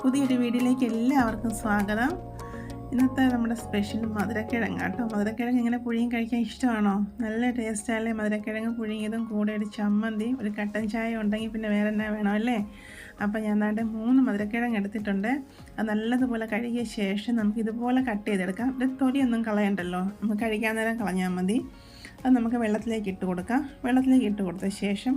പുതിയൊരു വീഡിയോയിലേക്ക് എല്ലാവർക്കും സ്വാഗതം. ഇന്നത്തെ നമ്മുടെ സ്പെഷ്യൽ മധുരക്കിഴങ്ങ് കേട്ടോ. മധുരക്കിഴങ്ങ് ഇങ്ങനെ പുഴിയും കഴിക്കാൻ ഇഷ്ടമാണോ? നല്ല ടേസ്റ്റായാലേ മധുരക്കിഴങ്ങ് പുഴിയതും കൂടെ ഒരു ചമ്മന്തി ഒരു കട്ടൻ ചായ ഉണ്ടെങ്കിൽ പിന്നെ വേറെ എന്നാ വേണം അല്ലേ? അപ്പോൾ ഞാൻ ദാണ്ട് മൂന്ന് മധുരക്കിഴങ്ങ് എടുത്തിട്ടുണ്ട്. അത് നല്ലതുപോലെ കഴുകിയ ശേഷം നമുക്ക് ഇതുപോലെ കട്ട് ചെയ്തെടുക്കാം. ഇത് തൊലിയൊന്നും കളയണ്ടല്ലോ. നമുക്ക് കഴിക്കാൻ നേരം കളഞ്ഞാൽ മതി. അത് നമുക്ക് വെള്ളത്തിലേക്ക് ഇട്ട് കൊടുക്കാം. വെള്ളത്തിലേക്ക് ഇട്ട് കൊടുത്ത ശേഷം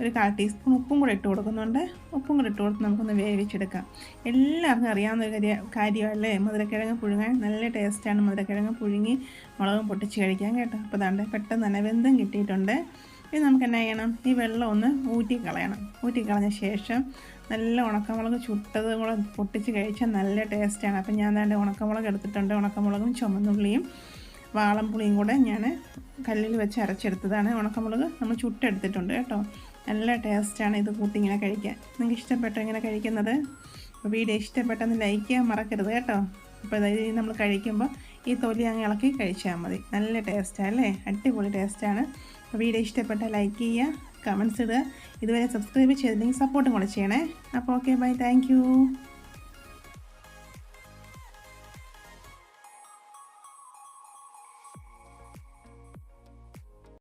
ഒരു കാൽ ടീസ്പൂൺ ഉപ്പും കൂടെ ഇട്ട് കൊടുക്കുന്നുണ്ട്. ഉപ്പും കൂടെ ഇട്ട് കൊടുത്ത് നമുക്കൊന്ന് വേവിച്ചെടുക്കാം. എല്ലാവർക്കും അറിയാവുന്ന ഒരു കാര്യ കാര്യമല്ലേ? മധുരക്കിഴങ്ങ് പുഴുങ്ങാൻ നല്ല ടേസ്റ്റാണ് മധുരക്കിഴങ്ങ് പുഴുങ്ങി മുളകും പൊട്ടിച്ച് കഴിക്കാൻ കേട്ടോ. അപ്പോൾ അതാണ്ട് പെട്ടെന്ന് തന്നെ വെന്തും കിട്ടിയിട്ടുണ്ട്. ഇനി നമുക്ക് എന്നാ ചെയ്യണം? ഈ വെള്ളം ഒന്ന് ഊറ്റി കളയണം ഊറ്റി കളഞ്ഞ ശേഷം നല്ല ഉണക്കമുളക് ചുട്ടത് കൂടെ പൊട്ടിച്ച് കഴിച്ചാൽ നല്ല ടേസ്റ്റാണ്. അപ്പം ഞാൻ ദാണ്ട് ഉണക്കമുളക് എടുത്തിട്ടുണ്ട്. ഉണക്കമുളകും ചുമന്നുള്ളിയും വാളംപുളിയും കൂടെ ഞാൻ കല്ലിൽ വെച്ച് അരച്ചെടുത്തതാണ് ഉണക്കമുളക് നമ്മൾ ചുട്ടെടുത്തിട്ടുണ്ട് കേട്ടോ. നല്ല ടേസ്റ്റാണ് ഇത് കൂട്ടി ഇങ്ങനെ കഴിക്കാൻ. നിങ്ങൾക്ക് ഇഷ്ടപ്പെട്ടോ ഇങ്ങനെ കഴിക്കുന്നത്? അപ്പോൾ വീഡിയോ ഇഷ്ടപ്പെട്ടെന്ന് ലൈക്ക് ചെയ്യാൻ മറക്കരുത് കേട്ടോ. അപ്പോൾ അതായത് നമ്മൾ കഴിക്കുമ്പോൾ ഈ തൊലി അങ്ങ് ഇളക്കി കഴിച്ചാൽ മതി. നല്ല ടേസ്റ്റാണ് അല്ലേ? അടിപൊളി ടേസ്റ്റാണ്. അപ്പോൾ വീഡിയോ ഇഷ്ടപ്പെട്ടാൽ ലൈക്ക് ചെയ്യുക കമൻസ് ഇടുക. ഇതുവരെ സബ്സ്ക്രൈബ് ചെയ്തില്ലെങ്കിൽ സപ്പോർട്ടും കൂടെ ചെയ്യണേ. അപ്പോൾ ഓക്കെ ബൈ. താങ്ക്